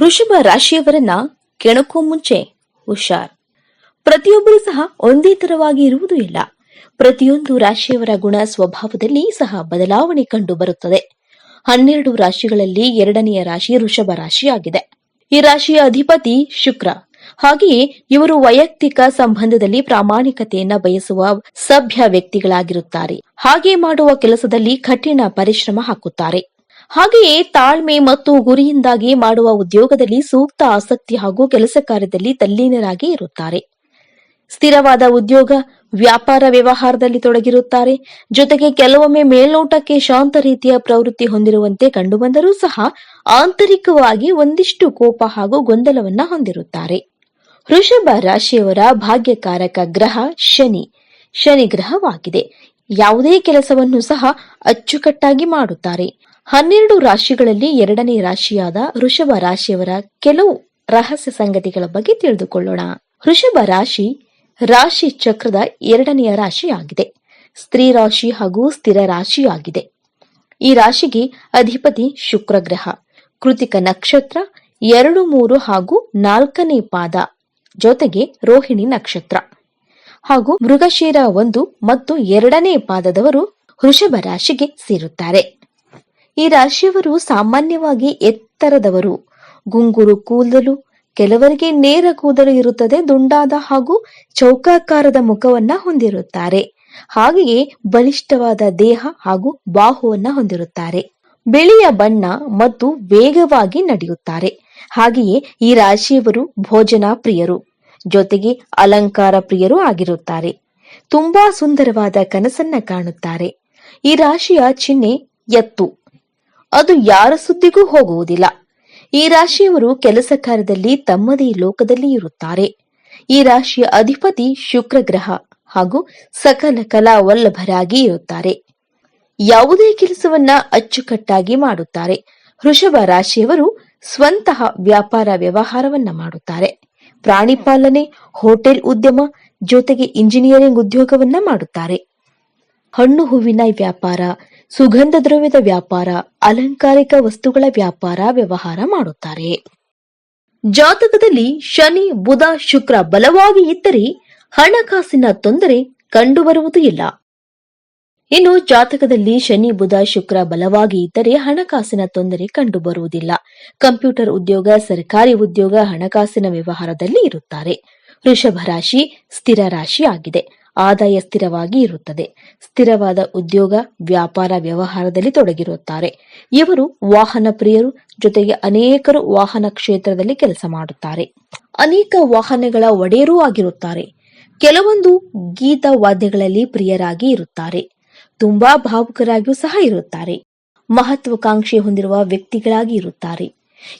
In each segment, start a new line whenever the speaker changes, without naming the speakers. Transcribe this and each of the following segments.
ವೃಷಭ ರಾಶಿಯವರನ್ನ ಕೆಣಕೋ ಮುಂಚೆ ಹುಷಾರ್. ಪ್ರತಿಯೊಬ್ಬರು ಸಹ ಒಂದೇ ತರವಾಗಿ ಇರುವುದು ಇಲ್ಲ. ಪ್ರತಿಯೊಂದು ರಾಶಿಯವರ ಗುಣ ಸ್ವಭಾವದಲ್ಲಿ ಸಹ ಬದಲಾವಣೆ ಕಂಡು ಬರುತ್ತದೆ. ಹನ್ನೆರಡು ರಾಶಿಗಳಲ್ಲಿ ಎರಡನೆಯ ರಾಶಿ ವೃಷಭ ರಾಶಿಯಾಗಿದೆ. ಈ ರಾಶಿಯ ಅಧಿಪತಿ ಶುಕ್ರ. ಹಾಗೆಯೇ ಇವರು ವೈಯಕ್ತಿಕ ಸಂಬಂಧದಲ್ಲಿ ಪ್ರಾಮಾಣಿಕತೆಯನ್ನ ಬಯಸುವ ಸಭ್ಯ ವ್ಯಕ್ತಿಗಳಾಗಿರುತ್ತಾರೆ. ಹಾಗೆ ಮಾಡುವ ಕೆಲಸದಲ್ಲಿ ಕಠಿಣ ಪರಿಶ್ರಮ ಹಾಕುತ್ತಾರೆ. ಹಾಗೆಯೇ ತಾಳ್ಮೆ ಮತ್ತು ಗುರಿಯಿಂದಾಗಿ ಮಾಡುವ ಉದ್ಯೋಗದಲ್ಲಿ ಸೂಕ್ತ ಆಸಕ್ತಿ ಹಾಗೂ ಕೆಲಸ ಕಾರ್ಯದಲ್ಲಿ ತಲ್ಲೀನರಾಗಿ ಇರುತ್ತಾರೆ. ಸ್ಥಿರವಾದ ಉದ್ಯೋಗ, ವ್ಯಾಪಾರ ವ್ಯವಹಾರದಲ್ಲಿ ತೊಡಗಿರುತ್ತಾರೆ. ಜೊತೆಗೆ ಕೆಲವೊಮ್ಮೆ ಮೇಲ್ನೋಟಕ್ಕೆ ಶಾಂತ ರೀತಿಯ ಪ್ರವೃತ್ತಿ ಹೊಂದಿರುವಂತೆ ಕಂಡುಬಂದರೂ ಸಹ ಆಂತರಿಕವಾಗಿ ಒಂದಿಷ್ಟು ಕೋಪ ಹಾಗೂ ಗೊಂದಲವನ್ನ ಹೊಂದಿರುತ್ತಾರೆ. ವೃಷಭ ರಾಶಿಯವರ ಭಾಗ್ಯಕಾರಕ ಗ್ರಹ ಶನಿ. ಶನಿ ಗ್ರಹವಾಗಿದೆ. ಯಾವುದೇ ಕೆಲಸವನ್ನು ಸಹ ಅಚ್ಚುಕಟ್ಟಾಗಿ ಮಾಡುತ್ತಾರೆ. ಹನ್ನೆರಡು ರಾಶಿಗಳಲ್ಲಿ ಎರಡನೇ ರಾಶಿಯಾದ ವೃಷಭ ರಾಶಿಯವರ ಕೆಲವು ರಹಸ್ಯ ಸಂಗತಿಗಳ ಬಗ್ಗೆ ತಿಳಿದುಕೊಳ್ಳೋಣ. ವೃಷಭ ರಾಶಿ ರಾಶಿ ಚಕ್ರದ ಎರಡನೆಯ ರಾಶಿಯಾಗಿದೆ. ಸ್ತ್ರೀ ರಾಶಿ ಹಾಗೂ ಸ್ಥಿರ ರಾಶಿಯಾಗಿದೆ. ಈ ರಾಶಿಗೆ ಅಧಿಪತಿ ಶುಕ್ರ ಗ್ರಹ, ಕೃತಿಕ ನಕ್ಷತ್ರ ಎರಡು, ಮೂರು ಹಾಗೂ ನಾಲ್ಕನೇ ಪಾದ, ಜೊತೆಗೆ ರೋಹಿಣಿ ನಕ್ಷತ್ರ. ಹಾಗೂ ಮೃಗಶಿರ ಒಂದು ಮತ್ತು ಎರಡನೇ ಪಾದದವರು ವೃಷಭ ರಾಶಿಗೆ ಸೇರುತ್ತಾರೆ. ಈ ರಾಶಿಯವರು ಸಾಮಾನ್ಯವಾಗಿ ಎತ್ತರದವರು. ಗುಂಗುರು ಕೂದಲು, ಕೆಲವರಿಗೆ ನೇರ ಕೂದಲು ಇರುತ್ತದೆ, ದುಂಡಾದ ಹಾಗೂ ಚೌಕಾಕಾರದ ಮುಖವನ್ನ ಹೊಂದಿರುತ್ತಾರೆ. ಹಾಗೆಯೇ ಬಲಿಷ್ಠವಾದ ದೇಹ ಹಾಗೂ ಬಾಹುವನ್ನ ಹೊಂದಿರುತ್ತಾರೆ. ಬಿಳಿಯ ಬಣ್ಣ ಮತ್ತು ವೇಗವಾಗಿ ನಡೆಯುತ್ತಾರೆ. ಹಾಗೆಯೇ ಈ ರಾಶಿಯವರು ಭೋಜನ ಪ್ರಿಯರು. ಜೊತೆಗೆ ಅಲಂಕಾರ ಪ್ರಿಯರೂ ಆಗಿರುತ್ತಾರೆ. ತುಂಬಾ ಸುಂದರವಾದ ಕನಸನ್ನ ಕಾಣುತ್ತಾರೆ. ಈ ರಾಶಿಯ ಚಿಹ್ನೆ ಎತ್ತು. ಅದು ಯಾರ ಸುದ್ದಿಗೂ ಹೋಗುವುದಿಲ್ಲ. ಈ ರಾಶಿಯವರು ಕೆಲಸ ಕಾರ್ಯದಲ್ಲಿ ತಮ್ಮದೇ ಲೋಕದಲ್ಲಿ ಇರುತ್ತಾರೆ. ಈ ರಾಶಿಯ ಅಧಿಪತಿ ಶುಕ್ರ ಗ್ರಹ ಹಾಗೂ ಸಕಲ ಕಲಾ ವಲ್ಲಭರಾಗಿ ಇರುತ್ತಾರೆ. ಯಾವುದೇ ಕೆಲಸವನ್ನ ಅಚ್ಚುಕಟ್ಟಾಗಿ ಮಾಡುತ್ತಾರೆ. ವೃಷಭ ರಾಶಿಯವರು ಸ್ವಂತಹ ವ್ಯಾಪಾರ ವ್ಯವಹಾರವನ್ನ ಮಾಡುತ್ತಾರೆ. ಪ್ರಾಣಿ ಪಾಲನೆ, ಹೋಟೆಲ್ ಉದ್ಯಮ, ಜೊತೆಗೆ ಇಂಜಿನಿಯರಿಂಗ್ ಉದ್ಯೋಗವನ್ನ ಮಾಡುತ್ತಾರೆ. ಹಣ್ಣು ಹೂವಿನ ವ್ಯಾಪಾರ, ಸುಗಂಧ ದ್ರವ್ಯದ ವ್ಯಾಪಾರ, ಅಲಂಕಾರಿಕ ವಸ್ತುಗಳ ವ್ಯಾಪಾರ ವ್ಯವಹಾರ ಮಾಡುತ್ತಾರೆ. ಜಾತಕದಲ್ಲಿ ಶನಿ, ಬುಧ, ಶುಕ್ರ ಬಲವಾಗಿ ಇದ್ದರೆ ಹಣಕಾಸಿನ ತೊಂದರೆ ಕಂಡುಬರುವುದು ಇಲ್ಲ. ಇನ್ನು ಜಾತಕದಲ್ಲಿ ಶನಿ, ಬುಧ, ಶುಕ್ರ ಬಲವಾಗಿ ಇದ್ದರೆ ಹಣಕಾಸಿನ ತೊಂದರೆ ಕಂಡುಬರುವುದಿಲ್ಲ. ಕಂಪ್ಯೂಟರ್ ಉದ್ಯೋಗ, ಸರ್ಕಾರಿ ಉದ್ಯೋಗ ಹಣಕಾಸಿನ ವ್ಯವಹಾರದಲ್ಲಿ ಇರುತ್ತಾರೆ. ವೃಷಭ ರಾಶಿ ಸ್ಥಿರ ರಾಶಿ ಆಗಿದೆ. ಆದಾಯ ಸ್ಥಿರವಾಗಿ ಇರುತ್ತದೆ. ಸ್ಥಿರವಾದ ಉದ್ಯೋಗ, ವ್ಯಾಪಾರ ವ್ಯವಹಾರದಲ್ಲಿ ತೊಡಗಿರುತ್ತಾರೆ. ಇವರು ವಾಹನ ಪ್ರಿಯರು, ಜೊತೆಗೆ ಅನೇಕರು ವಾಹನ ಕ್ಷೇತ್ರದಲ್ಲಿ ಕೆಲಸ ಮಾಡುತ್ತಾರೆ. ಅನೇಕ ವಾಹನಗಳ ಒಡೆಯರೂ ಆಗಿರುತ್ತಾರೆ. ಕೆಲವೊಂದು ಗೀತ ವಾದ್ಯಗಳಲ್ಲಿ ಪ್ರಿಯರಾಗಿ ಇರುತ್ತಾರೆ. ತುಂಬಾ ಭಾವುಕರಾಗಿಯೂ ಸಹ ಇರುತ್ತಾರೆ. ಮಹತ್ವಾಕಾಂಕ್ಷೆ ಹೊಂದಿರುವ ವ್ಯಕ್ತಿಗಳಾಗಿ ಇರುತ್ತಾರೆ.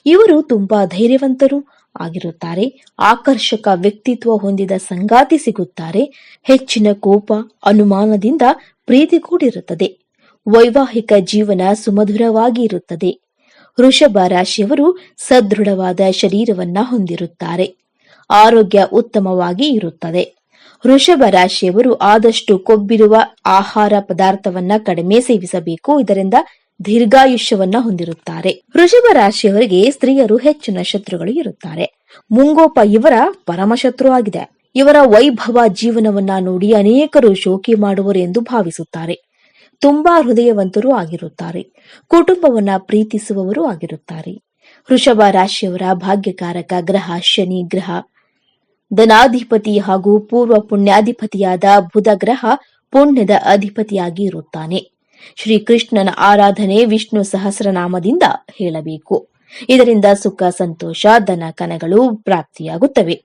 ಇವರು ತುಂಬಾ ಧೈರ್ಯವಂತರು ಆಗಿರುತ್ತಾರೆ. ಆಕರ್ಷಕ ವ್ಯಕ್ತಿತ್ವ ಹೊಂದಿದ ಸಂಗಾತಿ ಸಿಗುತ್ತಾರೆ. ಹೆಚ್ಚಿನ ಕೋಪ, ಅನುಮಾನದಿಂದ ಪ್ರೀತಿ ಕೂಡಿರುತ್ತದೆ. ವೈವಾಹಿಕ ಜೀವನ ಸುಮಧುರವಾಗಿ ಇರುತ್ತದೆ. ವೃಷಭ ರಾಶಿಯವರು ಸದೃಢವಾದ ಶರೀರವನ್ನ ಹೊಂದಿರುತ್ತಾರೆ. ಆರೋಗ್ಯ ಉತ್ತಮವಾಗಿ ಇರುತ್ತದೆ. ವೃಷಭ ರಾಶಿಯವರು ಆದಷ್ಟು ಕೊಬ್ಬಿರುವ ಆಹಾರ ಪದಾರ್ಥವನ್ನ ಕಡಿಮೆ ಸೇವಿಸಬೇಕು. ಇದರಿಂದ ದೀರ್ಘಾಯುಷ್ಯವನ್ನ ಹೊಂದಿರುತ್ತಾರೆ. ವೃಷಭ ರಾಶಿಯವರಿಗೆ ಸ್ತ್ರೀಯರು ಹೆಚ್ಚಿನ ಶತ್ರುಗಳು ಇರುತ್ತಾರೆ. ಮುಂಗೋಪ ಇವರ ಪರಮಶತ್ರು ಆಗಿದೆ. ಇವರ ವೈಭವ ಜೀವನವನ್ನ ನೋಡಿ ಅನೇಕರು ಶೋಕಿ ಮಾಡುವರು ಎಂದು ಭಾವಿಸುತ್ತಾರೆ. ತುಂಬಾ ಹೃದಯವಂತರೂ ಆಗಿರುತ್ತಾರೆ. ಕುಟುಂಬವನ್ನ ಪ್ರೀತಿಸುವವರು ಆಗಿರುತ್ತಾರೆ. ವೃಷಭ ರಾಶಿಯವರ ಭಾಗ್ಯಕಾರಕ ಗ್ರಹ, ಶನಿ, ಗ್ರಹ ಧನಾಧಿಪತಿ ಹಾಗೂ ಪೂರ್ವ ಪುಣ್ಯಾಧಿಪತಿಯಾದ ಬುಧ ಗ್ರಹ ಪುಣ್ಯದ ಅಧಿಪತಿಯಾಗಿ ಇರುತ್ತಾನೆ ಶ್ರೀಕೃಷ್ಣನ ಆರಾಧನೆ ವಿಷ್ಣು ಸಹಸ್ರನಾಮದಿಂದ ಹೇಳಬೇಕು. ಇದರಿಂದ ಸುಖ, ಸಂತೋಷ, ಧನ, ಕನಗಳು ಪ್ರಾಪ್ತಿಯಾಗುತ್ತವೆ.